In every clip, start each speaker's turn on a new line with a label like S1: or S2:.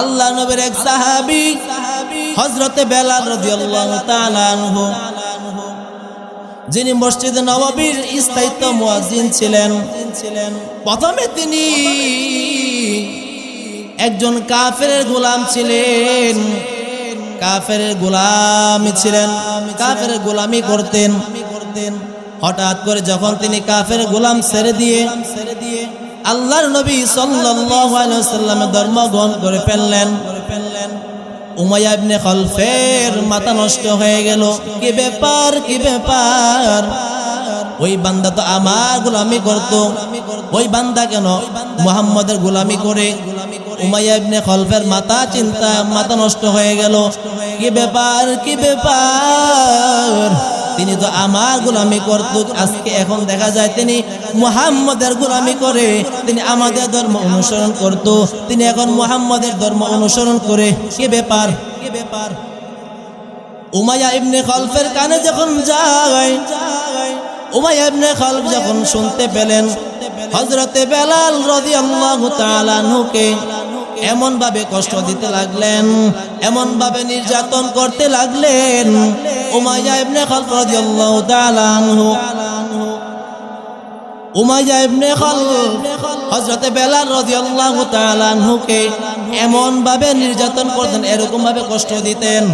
S1: আল্লাহ নবীর এক সাহাবি হজরতে বেলাল রাদিয়াল্লাহু তাআলা আনহু, যিনি মসজিদে নববীর স্থায়িত্ব মুয়াজ্জিন ছিলেন। প্রথমে তিনি একজন কাফের গোলাম ছিলেন। কাফের গোলামি ছিলেন কাফের গোলামি করতেন। হঠাৎ করে যখন তিনি কাফের গোলাম ছেড়ে দিয়ে ছেড়ে দিয়ে আল্লাহর নবী সাল্লাল্লাহু আলাইহি সাল্লামের ধর্ম গ্রহণ করে ফেললেন। উমাইয়া ইবনে খলফের মাথা নষ্ট হয়ে গেল। কি ব্যাপার কি ব্যাপার? ওই বান্দা তো আমার গোলামি করত। ওই বান্দা কেন? মুহাম্মদের গোলামি করে। উমাইয়া ইবনে খলফের মাথা চিন্তা, মাথা নষ্ট হয়ে গেল। কি ব্যাপার কি ব্যাপার? তিনি তো আমার গোলামি করত আজকে এখন দেখা যায় তিনি মুহাম্মদের গোলামি করে, তিনি আমাদের ধর্ম অনুসরণ করত, তিনি এখন মুহাম্মদের ধর্ম অনুসরণ করে। কি ব্যাপার? কি ব্যাপার? উমাইয়া ইবনে খলফের কানে যখন যায়, উমাইয়া ইবনে খলফ যখন শুনতে পেলেন হজরতে বেলাল রাদিয়াল্লাহু তাআলা আনহুকে এমন ভাবে কষ্ট দিতে লাগলেন এমন ভাবে নির্যাতন করতে লাগলেন উমাইয়া ইবনে খলফ রাদিয়াল্লাহু তাআলা আনহু। উমাইয়া ইবনে খলফ হযরতে বেলাল রাদিয়াল্লাহু তাআলা আনহুকে এমন ভাবে নির্যাতন করতেন এরকম ভাবে কষ্ট দিতেন।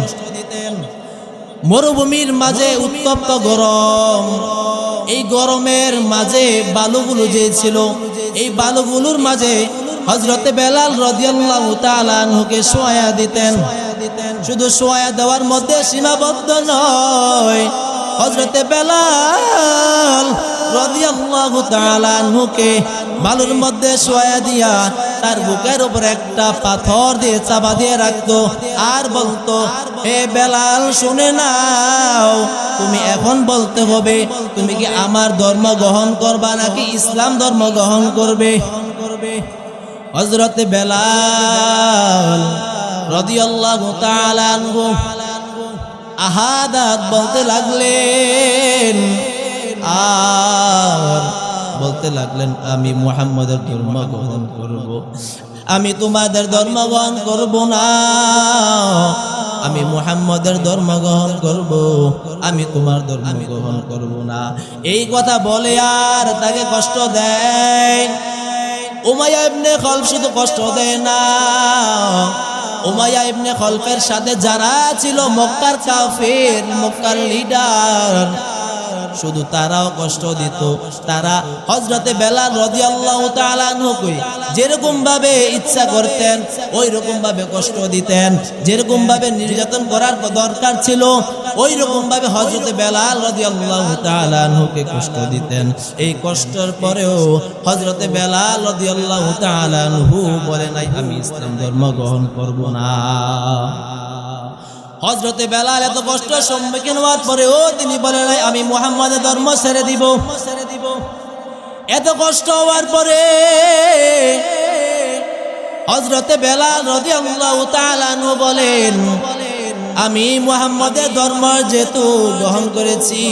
S1: মরুভূমির মাঝে উত্তপ্ত গরম, এই গরমের মাঝে বালুগুলো যে ছিল, এই বালুগুলোর মাঝে হজরতে বেলাল রদিয়াল্লাহু তাআলা আনহুকে শোয়া দিতেন। শুধু শোয়া দেওয়ার মধ্যে সীমাবদ্ধ নয় হজরতে বেলাল রদিয়াল্লাহু তাআলা আনহুকে বালুর মধ্যে শোয়া দিয়া তার বুকের উপর একটা পাথর দিয়ে চাপা দিয়ে রাখতো। আর বলতো, হে বেলাল, শুনে নাও, তুমি এখন বলতে হবে, তুমি কি আমার ধর্ম গ্রহণ করবা নাকি ইসলাম ধর্ম গ্রহণ করবে করবে? হজরত বেলাল রদিয়াল্লাহু তাআলা আনহু আহাদাত বলতে লাগলেন, আর বলতে লাগলেন, আমি মুহাম্মদের ধর্ম গ্রহণ করব। আমি তোমাদের ধর্ম গ্রহণ করব না। আমি মুহাম্মদের ধর্ম গ্রহণ করব। আমি তোমার ধর্ম গ্রহণ করব না। এই কথা বলে আর তাকে কষ্ট দেয়। উমাইয়া ইবনে খলফ শুধু কষ্ট দেয় না। উমায়া ইবনে খলফের সাথে যারা ছিল মক্কার কাফের, মক্কার লিডার শুধু তারাও কষ্ট দিত। তারা হজরতে বেলাল রাদিয়াল্লাহু তাআলা আনহুকে যেরকম ভাবে ইচ্ছা করতেন ওই রকম ভাবে কষ্ট দিতেন। যেরকম ভাবে নির্যাতন করার দরকার ছিল ওই রকম ভাবে হজরতে বেলাল রাদিয়াল্লাহু তাআলা আনহুকে কষ্ট দিতেন। এই কষ্টের পরেও হজরতে বেলাল রাদিয়াল্লাহু তাআলা আনহু বলে নাই, আমি ইসলাম ধর্ম গ্রহণ করব না। হজরতে বেলাল এত কষ্ট সম্মুখীন হওয়ার পরেও তিনি বলে নাই, আমি মুহাম্মাদের ধর্ম ছেড়ে দিব। ছেড়ে দিব এত কষ্ট হওয়ার পরে হজরতে বেলাল তাআলা আনহু বলেন, আমি মুহাম্মাদের ধর্ম যেহেতু গ্রহণ করেছি,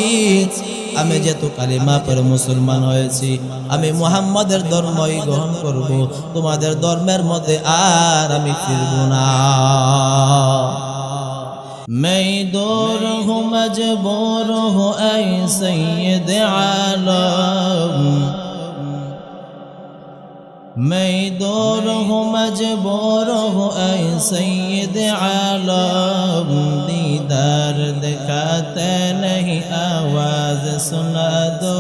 S1: আমি যেহেতু কালিমা পরে মুসলমান হয়েছি, আমি মুহাম্মাদের ধর্মই গ্রহণ করব। তোমাদের ধর্মের মধ্যে আর আমি ফিরব না। میں دور ہوں مجبور ہوں اے سید عالم میں دور ہوں مجبور ہوں اے سید عالم دیدار دکھاتے نہیں آواز سنا دو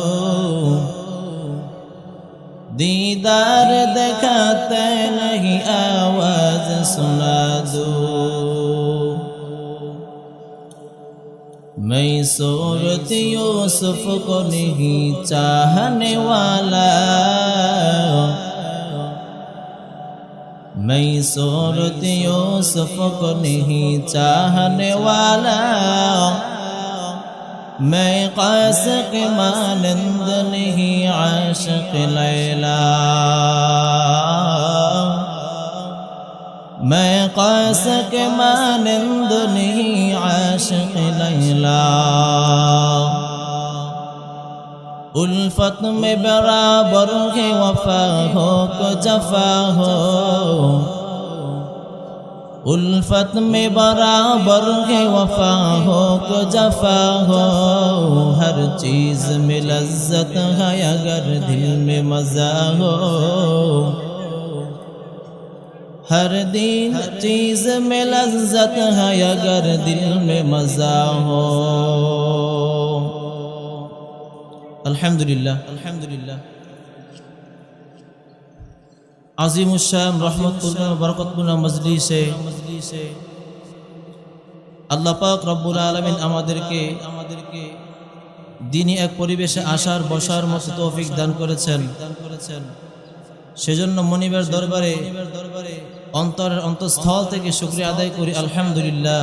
S1: دیدار دکھاتے نہیں آواز سنا دو मैं सूरत यूसुफ को नहीं चाहने वाला मैं सूरत यूसुफ को नहीं चाहने वाला मैं कासक मानंद नहीं आशिक लैला मैं قاس کے مانند نہیں عاشق لیلا. الفت میں برابر ہے وفا ہو، کو جفا ہو. الفت میں برابر ہے وفا ہو، کو جفا ہو. ہر چیز میں لذت ہے، اگر دل میں مزہ ہو. ہر دن چیز میں لذت ہے اگر دل میں مزہ ہو الحمدللہ الحمدللہ عظیم الشام رحمت اللہ برکت اللہ مجلی سے আল্লাহ পাক রব্বুল আলমিন আমাদেরকে আমাদেরকে দিনই এক পরিবেশে আসার বসার মতো তৌফিক দান করেছেন দান করেছেন সেজন্য মনিবের দরবারে দরবারে অন্তরের অন্তঃস্থল থেকে শুক্রিয়া আদায় করি, আলহামদুলিল্লাহ।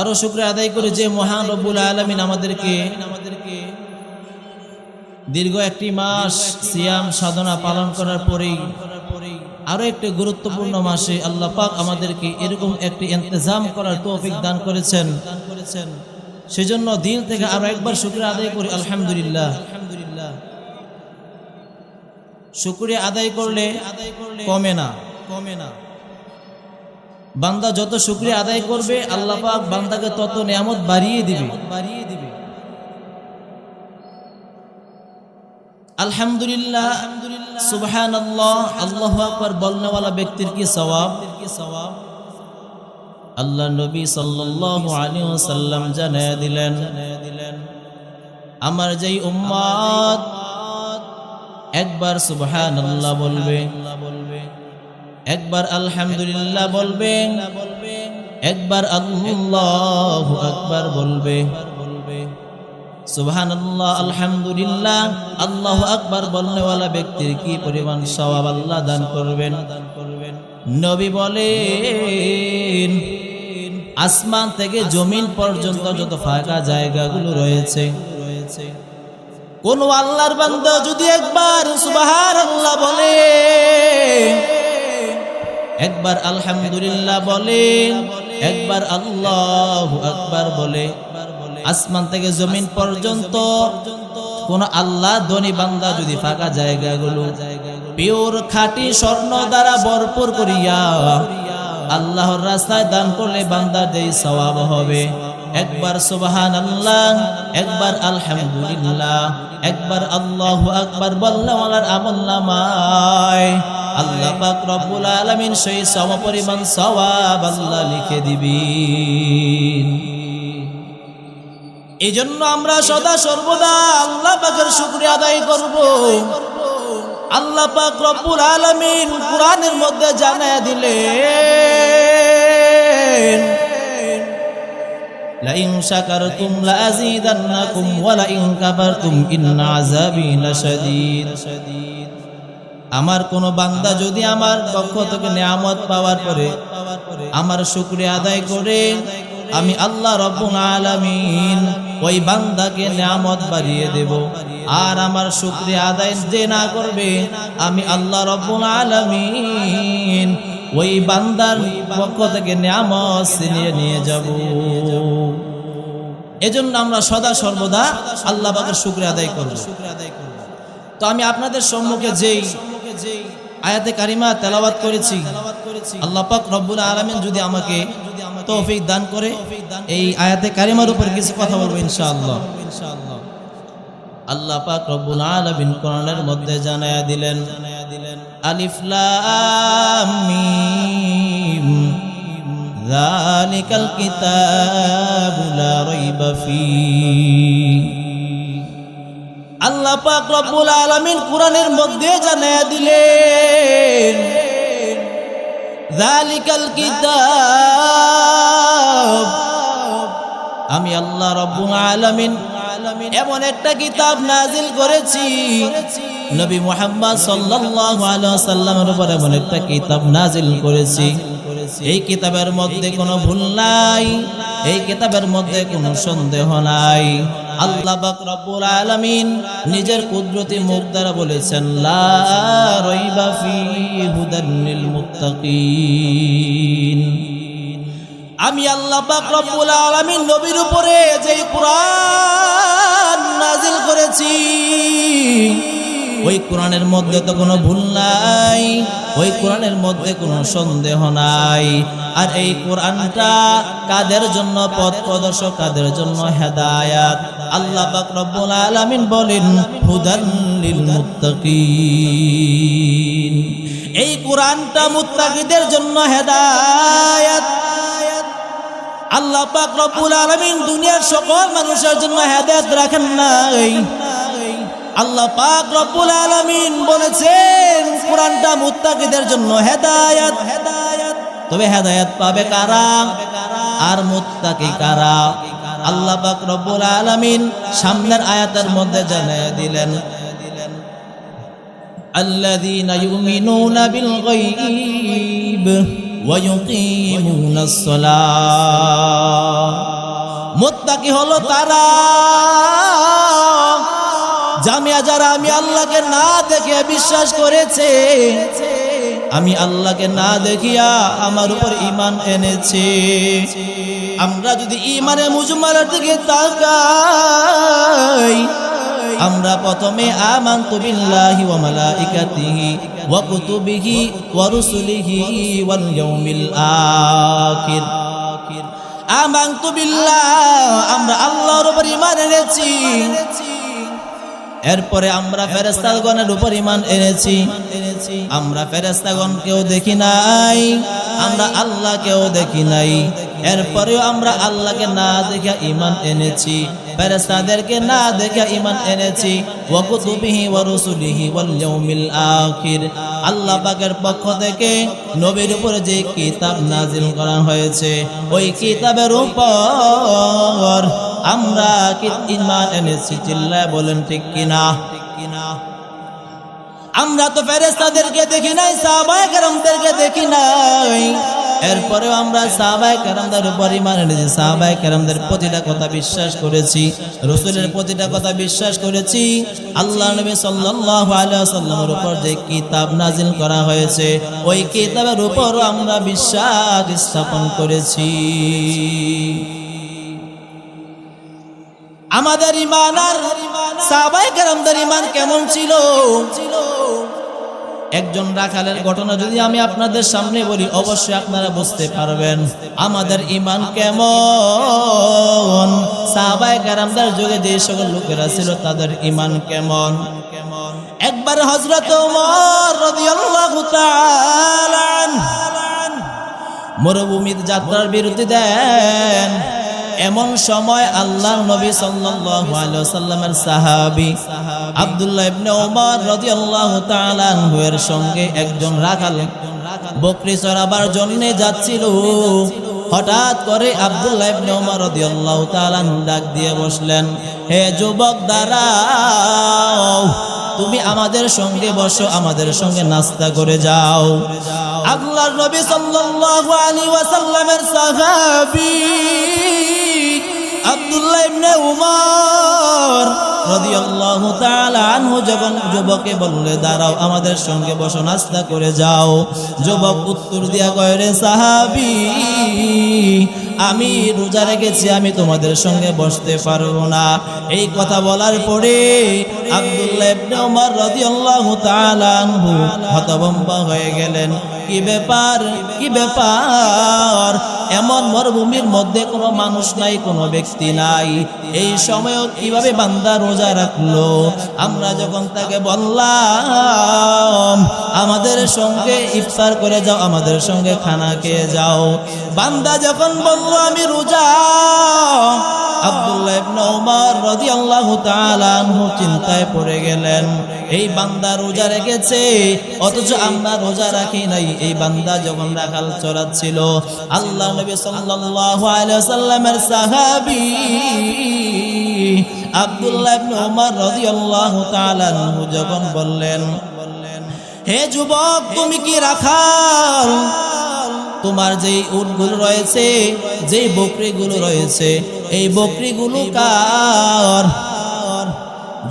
S1: আরও শুক্রিয়া আদায় করে যে মহান রব্বুল আলমিন আমাদেরকে আমাদেরকে দীর্ঘ একটি মাস সিয়াম সাধনা পালন করার পরেই আরও একটি গুরুত্বপূর্ণ মাসে আল্লাহ পাক আমাদেরকে এরকম একটি ইন্তজাম করার তৌফিক দান করেছেন। দান সেজন্য দিল থেকে আরও একবার শুক্রিয়া আদায় করি, আলহামদুলিল্লাহ। শুক্রিয়া আদায় করলে আদায় করলে কমে না। কমে না। বান্দা যত শুক্রিয়া আদায় করবে আল্লাহ পাক বান্দাকে তত নিয়ামত বাড়িয়ে দিবে। বাড়িয়ে দিবে। আলহামদুলিল্লাহ সুবহান আল্লাহ আল্লাহ আকবর বলনেওয়ালা ব্যক্তির কি সওয়াব? কি সওয়াব? আল্লাহ নবী সাল্লাল্লাহু আলাইহি ওয়াসাল্লাম জানায় দিলেন দিলেন আমার যেই উম্মত একবার সুবহান আল্লাহ বলবে, একবার আলহামদুলিল্লাহ বলবে, একবার আল্লাহু আকবার বলবে। সুবহান আল্লাহ আলহামদুলিল্লাহ, আল্লাহ আকবার বলনেওয়ালা ব্যক্তির কি পরিমাণ সওয়াব আল্লাহ দান করবেন? নবী বলেন, আসমান থেকে জমিন পর্যন্ত যত ফাঁকা জায়গাগুলো রয়েছে কোন আল্লাহর বান্দা যদি একবার সুবহান আল্লাহ বলে, একবার আলহামদুলিল্লাহ বলে, একবার আল্লাহ আকবার বলে, আসমান থেকে জমিন পর্যন্ত কোন আল্লাহ ধনী বান্দা যদি ফাঁকা জায়গাগুলো, পিওর খাটি স্বর্ণ দ্বারা ভরপুর করিয়া আল্লাহর রাস্তায় দান করলে বান্দার যেই সওয়াব হবে। একবার সুবাহান আল্লাহ একবার আলহামদুলিল্লাহ, একবার আল্লাহ আকবার বললাওয়ালার আমল নামায়। আল্লাহ পাক রব্বুল আলামিন সেই সম পরিমাণ সওয়াব আল্লাহ লিখে দিবেন। এই জন্য আমরা সদা সর্বদা আল্লাহ পাকের শুক্রিয়া আদায় করব। আল্লাহ পাক রব্বুল আলামিন কোরআনের মধ্যে জানায় দিলেন। لئن شكرتم لأزيدنكم ولئن লাইন إن عذابي لشديد আমার কোন বান্দা যদি আমার পক্ষ থেকে নিয়ামত পাওয়ার পরে আমার শুকরিয়া আদায় করে, আমি আল্লাহ রব্বুল আলামিন ওই বান্দাকে নিয়ামত বাড়িয়ে দেব। আর আমার শুকরিয়া আদায় যে না করবে, আমি আল্লাহ রব্বুল আলামিন ওই বান্দার পক্ষ থেকে নিয়ামত ছিনিয়ে নিয়ে যাব। এজন্য আমরা সদা সর্বদা আল্লাহ পাকের শুক্রিয়া আদায় করব। তো আমি আপনাদের সম্মুখে যেই আয়াতে কারিমা তেলাওয়াত করেছি, আল্লাহ পাক রব্বুল আলামিন যদি আমাকে তৌফিক দান করে, এই আয়াতে কারিমার উপর কিছু কথা বলব ইনশাআল্লাহ ইনশাআল্লাহ। আল্লাহ পাক রব্বুল আলামিন কোরআনের মধ্যে জানায়া দিলেন আলিফ লাম মিম, যালিকাল কিতাবু লা রাইবা আল্লাহ পাক রব্বুল আলামিন কোরআনের মধ্যে জানায়া দিলেন, যালিকাল কিতাব, আমি আল্লাহ রব্বুল আলামিন এমন একটা কিতাব নাজিল করেছি। নবী মোহাম্মদ সাল্লাল্লাহু আলাইহি সাল্লামের উপর এমন একটা কিতাব নাজিল করেছি। এই কিতাবের মধ্যে কোনো ভুল নাই। এই কিতাবের মধ্যে কোনো সন্দেহ নাই। আল্লাহ পাক রব্বুল আলামিন নিজের কুদরতি মুখ দ্বারা বলেছেন, লা রাইবা ফি হুদান মুত্তাকিন। আমি আল্লাহ পাক রব্বুল আলামিন নবীর উপরে যে কোরআন করেছি ওই কোরআনের মধ্যে তো কোনো ভুল নাই, ওই কোরআনের মধ্যে কোনো সন্দেহ নাই। আর এই কোরআনটা কাদের জন্য পথ প্রদর্শক, কাদের জন্য হেদায়াত? আল্লাহ রব্বুল আলামিন বলেন, হুদান লিল মুত্তাকিন। এই কোরআনটা মুত্তাকিদের জন্য হেদায়াত। আল্লাহ পাক রব্বুল আলামিন দুনিয়ার সকল মানুষের জন্য হেদায়েত রাখেন নাই আল্লাহ পাক রব্বুল আলামিন বলেছেন কোরআনটা মুত্তাকিদের জন্য হেদায়েত হেদায়েত তবে হেদায়েত পাবে কারা আর মুত্তাকি কারা আল্লাহ পাক রব্বুল আলামিন সামনের আয়াতের মধ্যে জানিয়ে দিলেন الذين يؤمنون بالغيب ويقيمون الصلاة মুত্তাকি হলো তারা। জামিয়া যারা আমি আল্লাহকে না দেখে বিশ্বাস করেছে, আমি আল্লাহকে না দেখিয়া আমার উপর ইমান এনেছে। আমরা যদি ইমানে মুজমালের দিকে তাকাই আমরা প্রথমে আমান্তু বিল্লাহি ওয়া মালাইকাতিহি ওয়া কুতুবিহি ওয়া রুসুলিহি ওয়াল ইয়াউমিল আখির। আমান্তু বিল্লাহ, আমরা আল্লাহর উপর ঈমান এনেছি। এরপরে আমরা ফেরেস্তাগণের উপর ইমান এনেছি। আমরা ফেরেস্তাগণকেও দেখি নাই, আমরা আল্লাহকেও দেখি নাই। এরপরেও আমরা আল্লাহকে না দেখে ইমান এনেছি। ফেরেস্তাদেরকে না দেখে ইমান এনেছি। ওয়াকুতুবিহি ওয়া রুসুলিহি ওয়াল ইয়াউমিল আখির। আল্লাহ পাকের পক্ষ থেকে নবীর উপর যে কিতাব নাজিল করা হয়েছে, ওই কিতাবের উপর আমরা কি ইমান এনেছি চিল্লায় বলেন ঠিক কিনা? আমরা তো ফেরেস্তাদেরকে দেখি নাই, সাহাবায়ে কেরামদেরকে দেখি নাই। এরপরেও আমরা সাহাবায়ে কেরামদের উপর ইমান এনেছি। সাহাবায়ে কেরামদের প্রতিটা কথা বিশ্বাস করেছি। রসুলের প্রতিটা কথা বিশ্বাস করেছি। আল্লাহ নবী আলাইহি উপর যে কিতাব নাজিল করা হয়েছে, ওই কিতাবের উপরও আমরা বিশ্বাস স্থাপন করেছি। আমাদের ইমান আর সাহাবাই কেরামদের ইমান কেমন ছিল? একজন রাখালের ঘটনা যদি আমি আপনাদের সামনে বলি, অবশ্যই আপনারা বুঝতে পারবেন আমাদের ইমান কেমন। সাহাবাই কেরামদের যুগে যে সকল লোকেরা ছিল, তাদের ইমান কেমন? একবার হজরত মরুভূমির যাত্রার বিরতি দেন। এমন সময় আল্লাহ নবী সাল্লাল্লাহু আলাইহি সাল্লামের সাহাবী আব্দুল্লাহ ইবনে ওমর রাদিয়াল্লাহু তাআলা এর সঙ্গে একজন রাখাল বকরি চরাবার জন্য যাচ্ছিল। হঠাৎ করে আব্দুল্লাহ ইবনে ওমর রাদিয়াল্লাহু তাআলা ডাক দিয়ে বসলেন, হে যুবক, দাঁড়াও। তুমি আমাদের সঙ্গে বসো, আমাদের সঙ্গে নাস্তা করে যাও। আল্লাহর নবী সাল্লাল্লাহু আলাইহি ওয়াসাল্লামের সাহাবী আব্দুল্লাহ ইবনে উমর রাদিয়াল্লাহু তাআলা আনহু যখন যুবকে বললে, দাঁড়াও, আমাদের সঙ্গে বসো, নাস্তা করে যাও। যুবক উত্তর দিয়া কয়, রে সাহাবী, আমি রোজা রেখেছি, আমি তোমাদের সঙ্গে বসতে পারব না। এই কথা বলার পরে আব্দুল্লাহ ইবনে উমর রাদিয়াল্লাহু তাআলা আনহু হতভম্ব হয়ে গেলেন। কি ব্যাপার? কি ব্যাপার? এমন মরুভূমির মধ্যে কোনো মানুষ নাই, কোনো ব্যক্তি নাই। এই সময়ও কীভাবে বান্দা রোজা রাখল? আমরা যখন তাকে বললাম, আমাদের সঙ্গে ইফতার করে যাও, আমাদের সঙ্গে খানা খেয়ে যাও। বান্দা যখন বলল, আমি রোজা আব্দুল্লাহ ইবনে ওমর রাদিয়াল্লাহু তাআলা আনহু চিন্তায় পড়ে গেলেন, এই বান্দা রোজা রেখেছে, অথচ আমরা রোজা রাখি নাই। এই বান্দা যখন রাখাল চড়াচ্ছিল, আল্লাহ নবী সাল্লাল্লাহু আলাইহি সাল্লামের সাহাবী আব্দুল্লাহ ইবনে ওমর রাদিয়াল্লাহু তাআলা আনহু যখন বললেন, হে যুবক, তুমি কি রাখাল? তোমার যেই উটগুলো রয়েছে, যেই বকরিগুলো রয়েছে এই বকরিগুলো কার?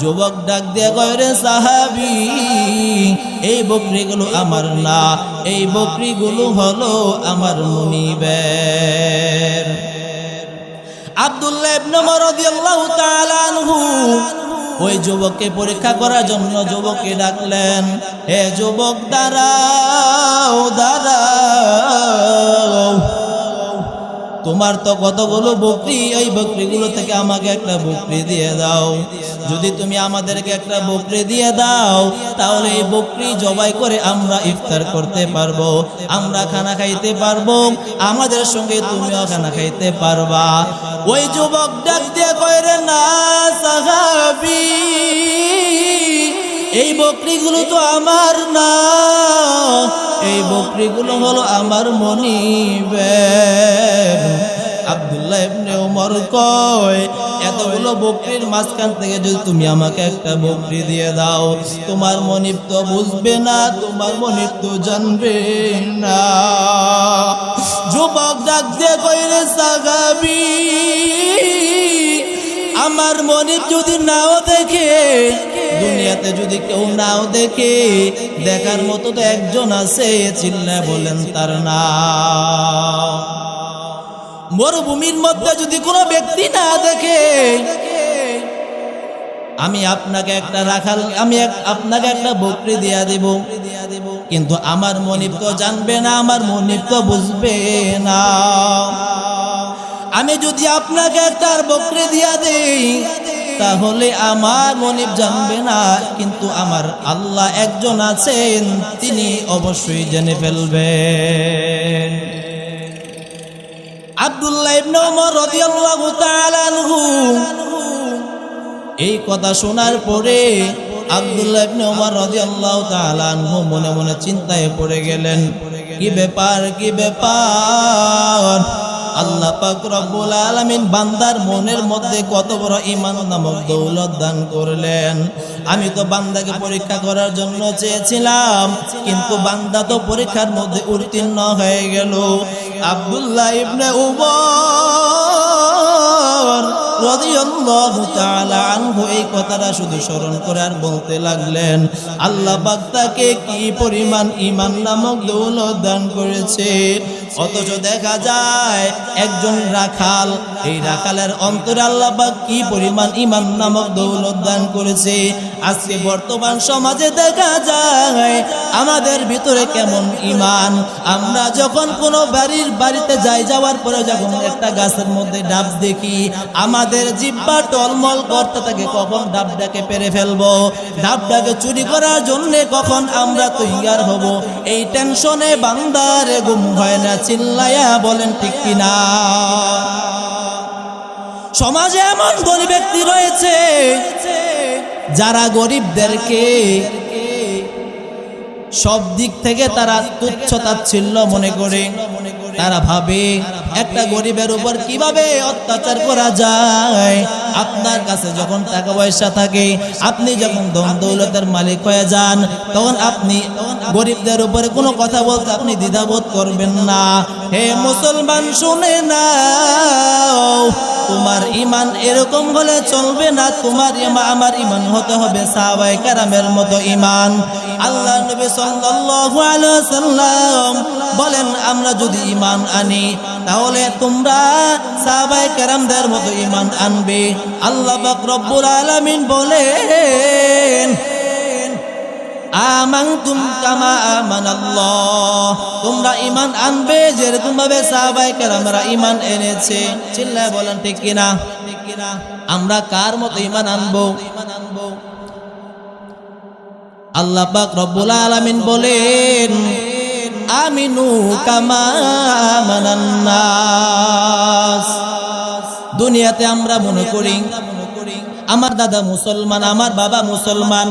S1: যুবক ডাক দিয়ে গয়রে সাহাবি, এই বকরিগুলো আমার না, এই বকরিগুলো হলো আমার মুনিবের আব্দুল্লাহ ইবনে রাদিয়াল্লাহু তাআলা আনহু ওই যুবককে পরীক্ষা করার জন্য যুবককে ডাকলেন, হে যুবক, দাঁড়াও দাঁড়াও। তোমার তো কতগুলো বকরি, এই বকরিগুলো থেকে আমাকে একটা বকরি দিয়ে দাও। যদি তুমি আমাদেরকে একটা বকরি দিয়ে দাও, তাহলে এই বকরি জবাই করে আমরা ইফতার করতে পারব, আমরা খানা খাইতে পারব, আমাদের সঙ্গে তুমিও খানা খাইতে পারবা। ওই যুবক ডাক দিয়ে কয়রে না এই বকরিগুলো তো আমার না। এই বকরিগুলো হলো আমার মনিবের আব্দুল্লাহ ইবনে ওমর কয়, এতগুলো বকরির মাঝখান থেকে যদি তুমি আমাকে একটা বকরি দিয়ে দাও, তোমার মনিব তো বুঝবে না, তোমার মনিব তো জানবে না। যুবক ডাক কইরে সাগাবি, আমার মনিব যদি নাও দেখে দুনিয়াতে যদি কেউ নাও দেখে, দেখার মতো তো একজন আছে চিল্লা বলেন তার নাম। মরুভূমির মধ্যে যদি কোনো ব্যক্তি না দেখে, আমি আপনাকে একটা রাখাল, আমি আপনাকে একটা বকরি দিয়া দেব। কিন্তু আমার মনিব তো জানবে না, আমার মনিব তো বুঝবে না। আমি যদি আপনাকে একটা বকরি দিয়া দেই তাহলে আমার মনিব জানবে না, কিন্তু আমার আল্লাহ একজন আছেন, তিনি অবশ্যই জেনে ফেলবেন আব্দুল্লাহ এই কথা শোনার পরে আব্দুল্লাহ মনে মনে চিন্তায় পড়ে গেলেন, কি ব্যাপার কি ব্যাপার? আল্লাহ পাক রব্বুল আলামিন বান্দার মনের মধ্যে কত বড় ঈমান নামক দৌলত দান করলেন। আমি তো বান্দাকে পরীক্ষা করার জন্য চেয়েছিলাম, কিন্তু বান্দা তো পরীক্ষার মধ্যে উত্তীর্ণ হয়ে গেল। আব্দুল্লাহ ইবনে উমর রাদিয়াল্লাহু তাআলা আনহু এই কথাটা শুধু স্মরণ করে আর বলতে লাগলেন, আল্লাহ পাক তাকে কি পরিমাণ ঈমান নামক দৌলত দান করেছে? অথচ দেখা যায় একজন রাখাল, এই রাখালের অন্তরে আল্লাহ কি পরিমাণ ইমান নামক দৌলত দান করেছে। আজকে বর্তমান সমাজে দেখা যায়, আমাদের ভিতরে কেমন ইমান? আমরা যখন কোনো বাড়ির বাড়িতে যাই, যাওয়ার পরে যখন একটা গাছের মধ্যে ডাব দেখি, আমাদের জিব্বা টলমল করতে থাকে, কখন ডাবটাকে পেরে ফেলব? ডাবটাকে চুরি করার জন্য কখন আমরা তৈয়ার হব? এই টেনশনে বান্দারে গুম হয় না চিল্লায়া বলেন, ঠিক কিনা? সমাজে এমন ধনী ব্যক্তি রয়েছে যারা গরিবদেরকে সব দিক থেকে তারা তুচ্ছ তাচ্ছিল্য মনে করে তারা ভাবে একটা গরিবের উপর কীভাবে অত্যাচার করা যায়? আপনার কাছে যখন টাকা পয়সা থাকে আপনি যখন ধন দৌলতের মালিক হয়ে যান তখন আপনি গরিবদের উপরে কোনো কথা বলতে আপনি দ্বিধাবোধ করবেন না। হে মুসলমান শুনে না তোমার ইমান এরকম হলে চলবে না। তোমার ইমা আমার ইমান হতে হবে সাহাবাই কারামের মতো ইমান আল্লাহ নবী ওয়াসাল্লাম বলেন, আমরা যদি ইমান আনি, তাহলে তোমরা সাহাবাই কারামদের মতো ইমান আনবে। আল্লাহ পাক আলামিন বলেন আমানতুম কামা আমানাল্লাহ। তোমরা ঈমান আনবে যেরকম ভাবে সাহাবায়ে কেরামরা ঈমান এনেছে। চিল্লায় বলেন, ঠিক কিনা? আমরা কার মতো ঈমান আনব? আল্লাহ পাক রব্বুল আলামিন বলেন, আমিনু কামা আমানান দুনিয়াতে আমরা মনে করি আমার দাদা মুসলমান, আমার বাবা মুসলমান।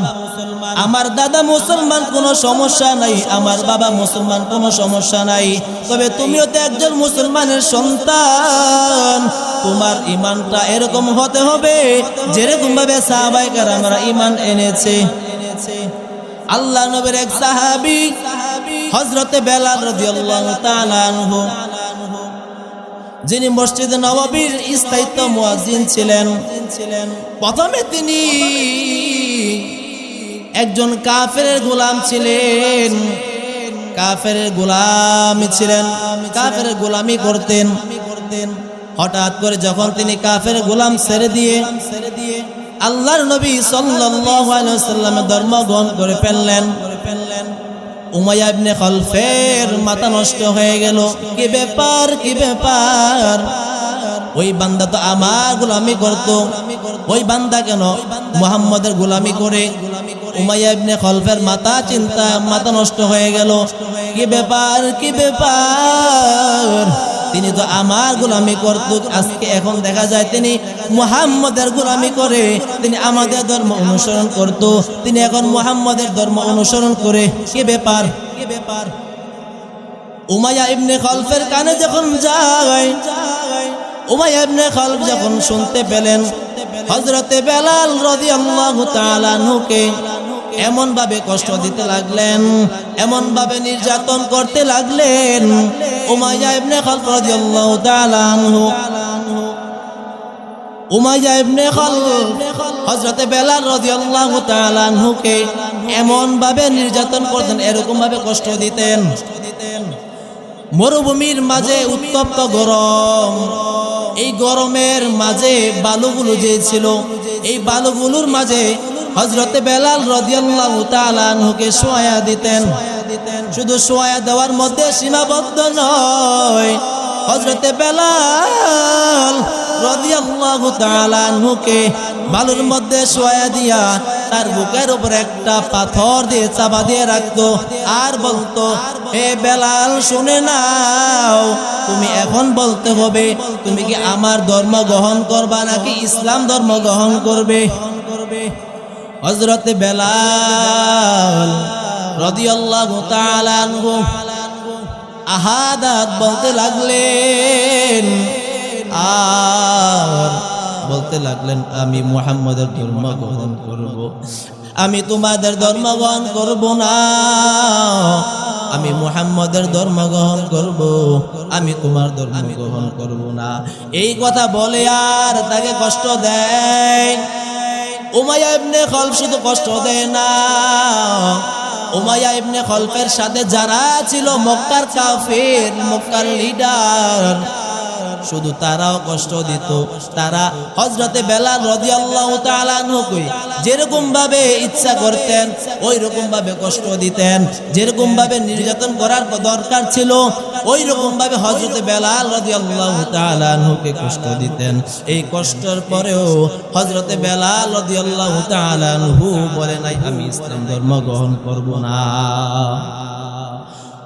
S1: আমার দাদা মুসলমান, কোনো সমস্যা নাই। আমার বাবা মুসলমান, কোনো সমস্যা নাই। তবে তুমিও তো একজন মুসলমানের সন্তান। তোমার ইমানটা এরকম হতে হবে যেরকম ভাবে সাহাবাইকার আমরা ইমান এনেছে। আল্লাহ নবীর এক সাহাবি হজরতে বেলাল রাদিয়াল্লাহু তাআলা আনহু যিনি মসজিদে নবাবীর স্থায়িত্ব মুয়াজ্জিন ছিলেন, প্রথমে তিনি একজন কাফের গোলাম ছিলেন। কাফের গোলামি ছিলেন, কাফের গোলামি করতেন। হঠাৎ করে যখন তিনি কাফের গোলাম ছেড়ে দিয়ে আল্লাহর নবী ওয়াসাল্লামের ধর্ম গ্রহণ করে ফেললেন উমাইয়া ইবনে খলফের মাথা নষ্ট হয়ে গেল। কি ব্যাপার কি ব্যাপার? ওই বান্দা তো আমার গোলামি করত। ওই বান্দা কেন? মুহাম্মদের গোলামি করে। উমাইয়া ইবনে খলফের মাথা চিন্তা, মাথা নষ্ট হয়ে গেল। কি ব্যাপার কি ব্যাপার? তিনি তো আমার গোলামি করত আজকে এখন দেখা যায় তিনি মুহাম্মদের গোলামি করে, তিনি আমাদের ধর্ম অনুসরণ করত, তিনি এখন মুহাম্মদের ধর্ম অনুসরণ করে। কি ব্যাপার? কি ব্যাপার? উমাইয়া ইবনে খলফের কানে যখন যায়, উমাইয়া ইবনে খলফ যখন শুনতে পেলেন হজরতে বেলাল রাদিয়াল্লাহু তাআলা নুকে এমন ভাবে কষ্ট দিতে লাগলেন এমন ভাবে নির্যাতন করতে লাগলেন উমাইয়া ইবনে খলফ রাদিয়াল্লাহু তাআলা আনহু। উমাইয়া ইবনে খলফ হযরতে বেলাল রাদিয়াল্লাহু তাআলা আনহুকে এমন ভাবে নির্যাতন করতেন এরকম ভাবে কষ্ট দিতেন। মরুভূমির মাঝে উত্তপ্ত গরম, এই গরমের মাঝে বালুগুলো যে ছিল, এই বালুগুলোর মাঝে হজরতে বেলাল রদিয়াল্লাহু তাআলা আনহুকে শোয়া দিতেন। শুধু শোয়া দেওয়ার মধ্যে সীমাবদ্ধ নয় হজরতে বেলাল রদিয়াল্লাহু তাআলা আনহুকে বালুর মধ্যে শোয়া দিয়া তার বুকের উপর একটা পাথর দিয়ে চাপা দিয়ে রাখতো। আর বলতো, হে বেলাল, শুনে নাও, তুমি এখন বলতে হবে, তুমি কি আমার ধর্ম গ্রহণ করবা নাকি ইসলাম ধর্ম গ্রহণ করবে করবে? হজরত বেলাল রদিয়াল্লাহু তাআলা আনহু আহাদাত বলতে লাগলেন, আর বলতে লাগলেন, আমি মুহাম্মদের ধর্ম গ্রহণ করব। আমি তোমাদের ধর্ম গ্রহণ করব না। আমি মুহাম্মদের ধর্ম গ্রহণ করব। আমি তোমার ধর্ম গ্রহণ করব না। এই কথা বলে আর তাকে কষ্ট দেয়। উমাইয়া ইবনে খলফ শুধু কষ্ট দেয় না। উমায়া ইবনে খলফের সাথে যারা ছিল মক্কার কাফের, মক্কার লিডার শুধু তারাও কষ্ট দিত। তারা হজরতে বেলাল রাদিয়াল্লাহু তাআলা আনহুকে যেরকম ভাবে ইচ্ছা করতেন ওই রকম ভাবে কষ্ট দিতেন। যেরকম ভাবে নির্যাতন করার দরকার ছিল ওই রকম ভাবে হজরতে বেলাল রাদিয়াল্লাহু তাআলা আনহুকে কষ্ট দিতেন। এই কষ্টের পরেও হজরতে বেলাল রাদিয়াল্লাহু তাআলা আনহু বলে নাই, আমি ইসলাম ধর্ম গ্রহণ করব না।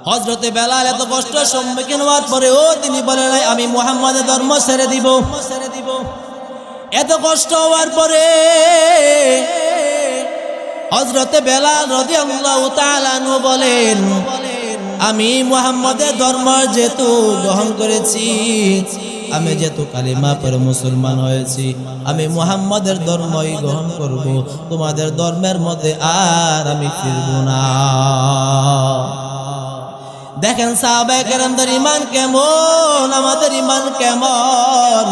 S1: হজরতে বেলাল এত কষ্ট সম্মুখীন হওয়ার পরেও তিনি বলে নাই, আমি মুহাম্মাদের ধর্ম ছেড়ে দিব। ছেড়ে দিব এত কষ্ট হওয়ার পরে হজরতে বেলাল তাআলা আনহু বলেন, আমি মুহাম্মাদের ধর্ম যেহেতু গ্রহণ করেছি, আমি যেহেতু কালিমা পরে মুসলমান হয়েছি, আমি মুহাম্মাদের ধর্মই গ্রহণ করব। তোমাদের ধর্মের মধ্যে আর আমি ফিরব না। দেখেন সাহাবাহামদের ইমান কেমন, আমাদের ইমান কেমন?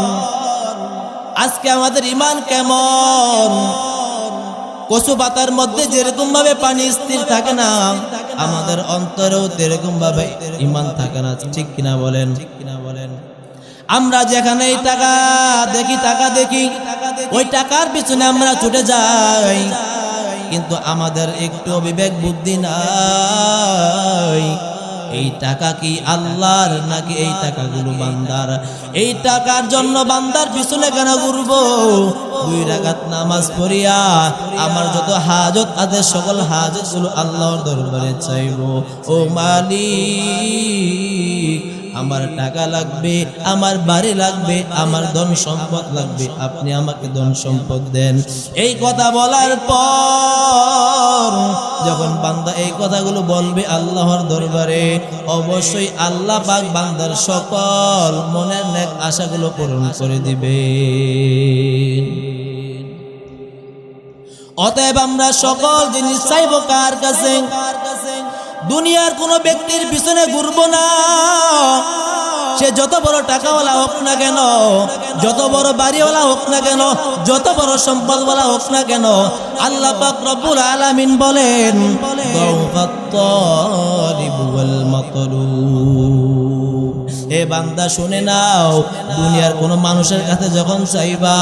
S1: আজকে আমাদের ইমান কেমন? কচু পাতার মধ্যে যেরকম ভাবে পানি স্থির থাকে না, আমাদের অন্তরেও সেরকম ভাবে ইমান থাকে না, ঠিক কিনা বলেন? ঠিক কিনা বলেন আমরা যেখানে টাকা দেখি টাকা দেখি, ওই টাকার পিছনে আমরা ছুটে যাই, কিন্তু আমাদের একটু বিবেক বুদ্ধি নাই। এই টাকা কি আল্লাহর নাকি এই টাকাগুলো বান্দার? এই টাকার জন্য বান্দার পিছনে কেন ঘুরবো? দুই রাকাত নামাজ পড়িয়া আমার যত হাজত আছে, সকল হাজতগুলো আল্লাহর দরবারে চাইব। ও মালিক, আমার টাকা লাগবে, আমার বাড়ি লাগবে, আমার ধন সম্পদ লাগবে, আপনি আমাকে ধন সম্পদ দেন। এই কথা বলার পর যখন বান্দা এই কথাগুলো বলবে আল্লাহর দরবারে, অবশ্যই আল্লাহ পাক বান্দার সকল মনের নেক আশাগুলো পূরণ করে দিবে। অতএব আমরা সকল জিনিস চাইব কার কাছে? দুনিয়ার কোনো ব্যক্তির পিছনে ঘুরবো না। সে যত বড় টাকাওয়ালা হোক না কেন, যত বড় বাড়িওয়ালা হোক না কেন, যত বড় সম্পদওয়ালা হোক না কেন, আল্লাহ রব্বুল আলামিন বলেন হে বান্দা, শুনে নাও, দুনিয়ার কোনো মানুষের কাছে যখন চাইবা,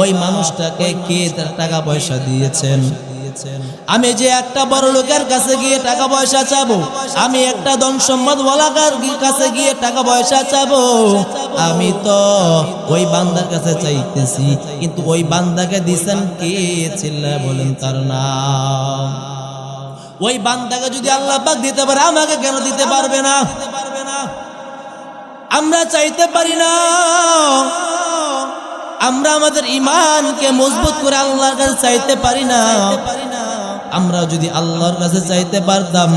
S1: ওই মানুষটাকে কে তার টাকা পয়সা দিয়েছেন? আমি যে একটা বড় লোকের কাছে গিয়ে টাকা পয়সা চাবো, আমি একটা ধন সম্পদ ওয়ালাকার কাছে গিয়ে টাকা পয়সা চাবো। আমি তো ওই বান্দার কাছে চাইতেছি, কিন্তু ওই বান্দাকে দিছেন কে চিল্লা বলেন তার নাম। ওই বান্দাকে যদি আল্লাহ পাক দিতে পারে, আমাকে কেন দিতে পারবে না? আমরা চাইতে পারি না। আমরা আমাদের ইমানকে মজবুত করে আল্লাহর কাছে চাইতে পারি না। আমরা যদি আল্লাহর কাছে চাইতে পারতাম,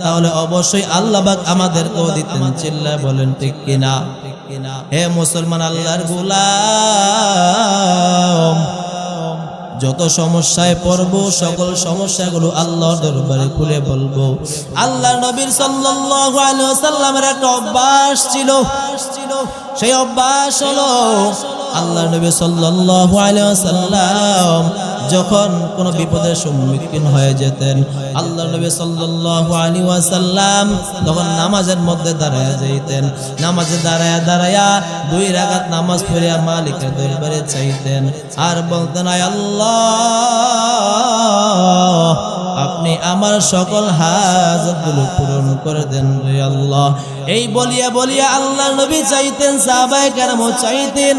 S1: তাহলে অবশ্যই আল্লাহ পাক আমাদেরকেও দিতেন। চিল্লা বলেন, ঠিক কিনা? হে মুসলমান আল্লাহর গোলাম, যত সমস্যায় পড়ব, সকল সমস্যাগুলো আল্লাহর দরবারে খুলে বলব। আল্লাহ নবীর সাল্লাল্লাহু আলাইহি ওয়াসাল্লামের একটা অভ্যাস ছিল সেই অভ্যাস হলো আল্লাহ নবী সাল্লাল্লাহু আলাইহি ওয়াসাল্লাম যখন কোনো বিপদের সম্মুখীন হয়ে যেতেন আল্লাহ নবী সাল্লাল্লাহু আলাইহি ওয়াসাল্লাম তখন নামাজের মধ্যে দাঁড়ায়া যাইতেন। নামাজে দাঁড়ায়া দাঁড়ায়া দুই রাকাত নামাজ পড়িয়া মালিকের দরবারে চাইতেন আর বলতেন, আয় আল্লাহ আপনি আমার সকল হাজতগুলো পূরণ করে দেন রে আল্লাহ। এই বলিয়া বলিয়া আল্লাহ নবী চাইতেন, সাহাবায়ে কেরামও চাইতেন।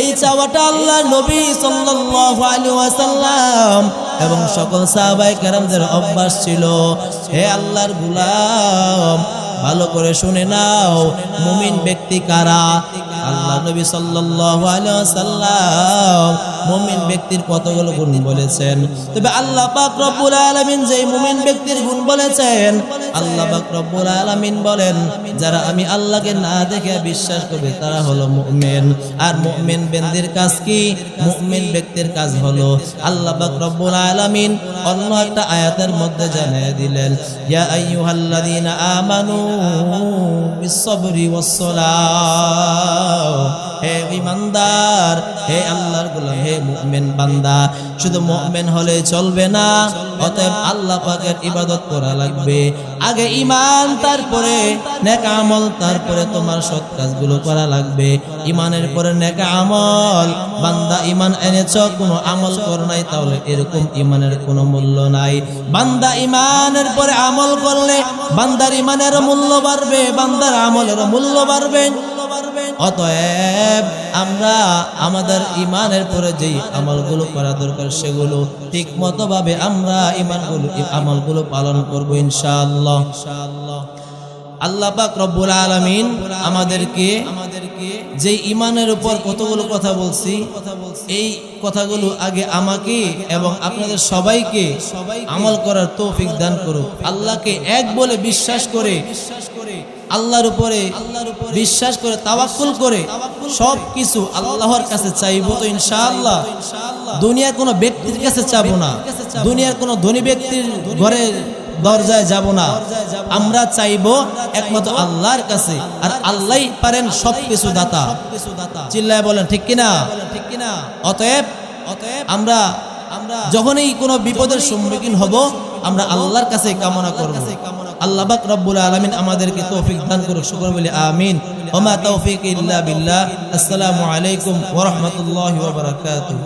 S1: এই চাওয়াটা আল্লাহ নবী সাল্লাল্লাহু আলাইহি ওয়াসাল্লাম এবং সকল সাহাবায়ে কেরামদের অভ্যাস ছিল। হে আল্লাহর গোলাম, ভালো করে শুনে নাও, মুমিন ব্যক্তি কারা? আল্লাহ নবী সাল্লাল্লাহু আলাইহি ওয়াসাল্লাম মুমিন ব্যক্তির কতগুলো গুণ বলেছেন। তবে আল্লাহ পাক রব্বুল আলামিন যেই মুমিন ব্যক্তির গুণ বলেছেন, আল্লাহ পাক রব্বুল আলামিন বলেন, যারা আমি আল্লাহকে না দেখে বিশ্বাস করবে, তারা হলো মুমিন। আর মুমিন ব্যক্তির কাজ কি? মুমিন ব্যক্তির কাজ হলো আল্লাহ পাক রব্বুল আলামিন অন্য একটা আয়াতের মধ্যে জানিয়ে দিলেন, ইয়া আইয়ুহাল্লাযীনা আমানু বিসসবরি ওয়াসসালাহ হে ইমানদার, হে আল্লাহর গোলাম, হে মুমিন বান্দা। শুধু মুমিন হলে চলবে না, অতএব আল্লাহ পাকের ইবাদত করা লাগবে। আগে তারপরে নেক আমল, তারপরে তোমার সৎ কাজগুলো করা লাগবে। ইমানের পরে নেক আমল, বান্দা ইমান এনেছ, কোনো আমল কর নাই, তাহলে এরকম ইমানের কোনো মূল্য নাই। বান্দা ইমানের পরে আমল করলে বান্দার ইমানের মূল্য বাড়বে, বান্দার আমলের মূল্য বাড়বে। অতএব আমরা আমাদের ইমানের পরে যেই আমলগুলো করা দরকার সেগুলো ঠিক মতো ভাবে আমরা ইমানগুলো আমলগুলো পালন করব ইনশাআল্লাহ। আল্লাহ পাক রব্বুল আলামিন আমাদেরকে আমাদেরকে যে ইমানের উপর কতগুলো কথা বলছি, এই কথাগুলো আগে আমাকে এবং আপনাদের সবাইকে আমল করার তৌফিক দান করুক। আল্লাহকে এক বলে বিশ্বাস করে বিশ্বাস করে আল্লাহর উপরে বিশ্বাস করে, তাওয়াক্কুল করে সব কিছু আল্লাহর কাছে চাইব তো ইনশাআল্লাহ। দুনিয়ার কোনো ব্যক্তির কাছে চাবো না। দুনিয়ার কোনো ধনী ব্যক্তির ঘরে দরজায় যাব না। আমরা চাইব একমাত্র আল্লাহর কাছে, আর আল্লাহই পারেন সব কিছু দাতা। চিল্লায় বলেন, ঠিক কিনা? ঠিক কিনা অতএব অতএব আমরা আমরা যখনই কোনো বিপদের সম্মুখীন হব, আমরা আল্লাহর কাছে কামনা করব। আল্লাহ পাক রব্বুল আলামিন আমাদেরকে তৌফিক দান করুক, শুকর বলি, আমিন। ওমা তৌফিক ইল্লা বিল্লাহ। আসসালামু আলাইকুম ওয়া রাহমাতুল্লাহি ওয়া বারাকাতুহু।